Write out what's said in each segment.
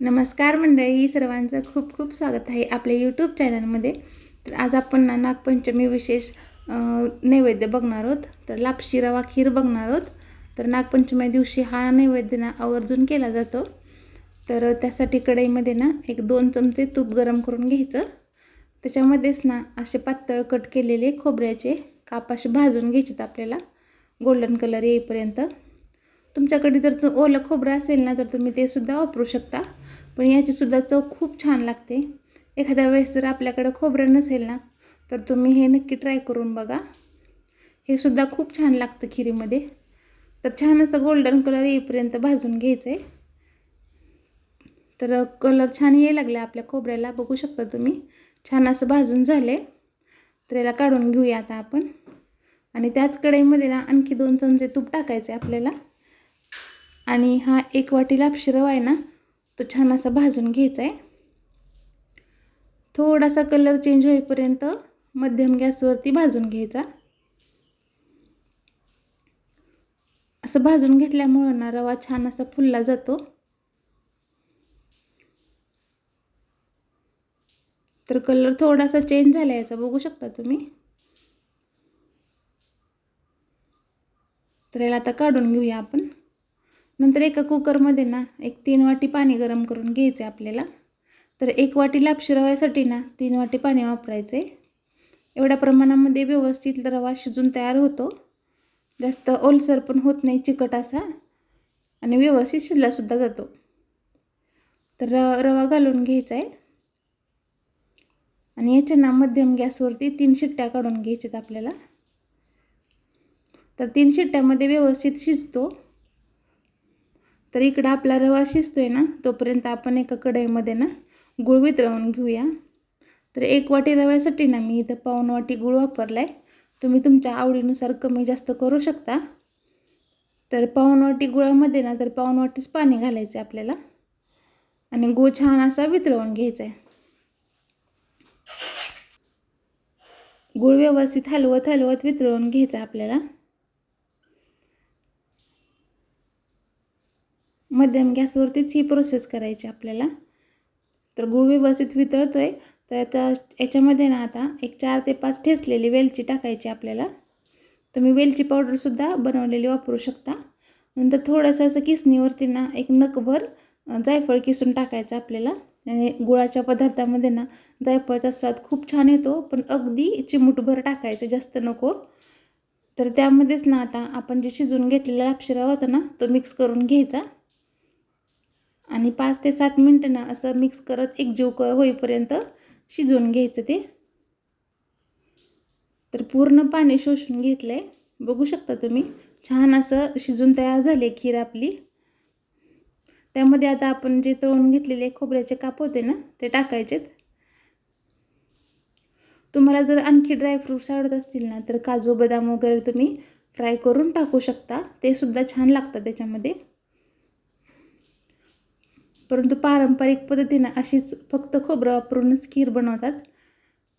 नमस्कार मंडळी सर्वांचं खूप खूप स्वागत आहे आपल्या यूट्यूब चॅनलमध्ये तर आज आपण ना नागपंचमी विशेष नैवेद्य बघणार आहोत. तर लापशी रवा खीर बघणार आहोत. तर नागपंचमी दिवशी हा नैवेद्य ना आवर्जून केला जातो. तर त्यासाठी कढईमध्ये ना एक दोन चमचे तूप गरम करून घ्यायचं. त्याच्यामध्येच ना असे पातळ कट केलेले खोबऱ्याचे कापाशी भाजून घ्यायचेत आपल्याला. गोल्डन कलर येईपर्यंत. तुमच्याकडे जर तो ओलं खोबरं असेल ना तर तुम्ही ते सुद्धा वापरू शकता. पण याचीसुद्धा चव खूप छान लागते. एखाद्या वेळेस जर आपल्याकडं खोबरं नसेल ना तर तुम्ही हे नक्की ट्राय करून बघा. हे सुद्धा खूप छान लागतं खिरीमध्ये. तर छान असं गोल्डन कलर येईपर्यंत भाजून घ्यायचं आहे तर कलर छान यायला लागला आपल्या खोबऱ्याला बघू शकता तुम्ही. छान असं भाजून झाले तर याला काढून घेऊया आता आपण. आणि त्याच कढईमध्ये ना आणखी दोन चमचे तूप टाकायचे आपल्याला. आणि हा एक वाटी लापशी आहे ना तो छान असा भाजून घ्यायचा आहे थोडासा कलर चेंज होईपर्यंत मध्यम गॅसवरती भाजून घ्यायचा. असं भाजून घेतल्यामुळं ना रवा छान असा फुलला जातो. तर कलर थोडासा चेंज झाला याचा बघू शकता तुम्ही. तर याला आता काढून घेऊया आपण. नंतर एका कुकरमध्ये ना एक तीन वाटी पाणी गरम करून घ्यायचे आपल्याला. तर एक वाटी लापशी रव्यासाठी ना तीन वाटी पाणी वापरायचे. एवढ्या प्रमाणामध्ये व्यवस्थित रवा शिजून तयार होतो. जास्त ओलसर पण होत नाही चिकट असा. आणि व्यवस्थित शिजलासुद्धा जातो. तर र रवा घालून घ्यायचा आहे आणि याच्या ना मध्यम गॅसवरती तीन शिट्ट्या काढून घ्यायच्यात आपल्याला. तर तीन शिट्ट्यामध्ये व्यवस्थित शिजतो. तर इकडं आपला रवा शिजतोय ना तोपर्यंत आपण एका कढईमध्ये ना गुळ वितळवून घेऊया. तर एक वाटी रव्यासाठी ना मी इथं पाऊन वाटी गुळ वापरला आहे तुम्ही तुमच्या आवडीनुसार कमी जास्त करू शकता. तर पाऊण वाटी गुळामध्ये ना तर पाऊण वाटीच पाणी घालायचं आहे आपल्याला. आणि गुळ छान असा वितळवून घ्यायचा आहे गुळ व्यवस्थित हलवत हलवत वितळवून घ्यायचा आपल्याला. मध्यम गॅसवरतीच ही प्रोसेस करायची आपल्याला. तर गूळ व्यवस्थित वितळतो आहे तर आता याच्यामध्ये ना आता एक चार ते पाच ठेचलेली वेलची टाकायची आपल्याला. तुम्ही वेलची पावडरसुद्धा बनवलेली वापरू शकता. नंतर थोडंसं असं किसणीवरती ना एक नकभर जायफळ किसून टाकायचं आपल्याला. आणि गुळाच्या पदार्थामध्ये ना जायफळचा स्वाद खूप छान येतो पण अगदी चिमूटभर टाकायचं जास्त नको. तर त्यामध्येच ना आता आपण जे शिजून घेतलेला लापशिरा होता ना तो मिक्स करून घ्यायचा. आणि पाच ते सात मिनटं ना असं मिक्स करत एक जीवक क होईपर्यंत शिजवून घ्यायचं ते. तर पूर्ण पाणी शोषून घेतलं आहे बघू शकता तुम्ही छान असं शिजून तयार झाले खीर आपली. त्यामध्ये आता आपण जे तळून घेतलेले खोबऱ्याचे काप होते ना ते टाकायचेत. तुम्हाला जर आणखी ड्रायफ्रूट्स आवडत असतील ना तर काजू बदाम वगैरे तुम्ही फ्राय करून टाकू शकता. ते सुद्धा छान लागतं त्याच्यामध्ये. परंतु पारंपरिक पद्धतीनं अशीच फक्त खोबरं वापरूनच खीर बनवतात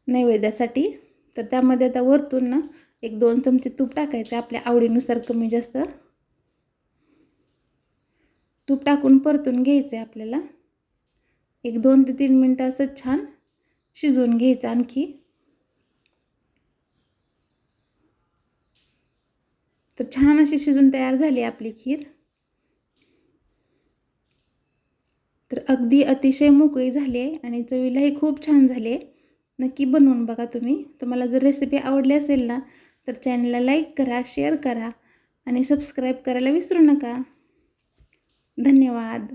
नैवेद्यासाठी. तर त्यामध्ये आता वरतून ना एक दोन चमचे तूप टाकायचे आपल्या आवडीनुसार कमी जास्त. तूप टाकून परतून घ्यायचं आहे आपल्याला. एक दोन ते तीन मिनटं असं छान शिजवून घ्यायचं आणखी. तर छान अशी शिजून तयार झाली आपली खीर. अगदी अतिशय मोकळी झाली आहे आणि चवीलाही खूप छान झाली आहे. नक्की बनवून बघा तुम्ही. तुम्हाला जर रेसिपी आवडली असेल ना तर चॅनलला लाईक करा शेअर करा आणि सबस्क्राईब करायला विसरू नका. धन्यवाद.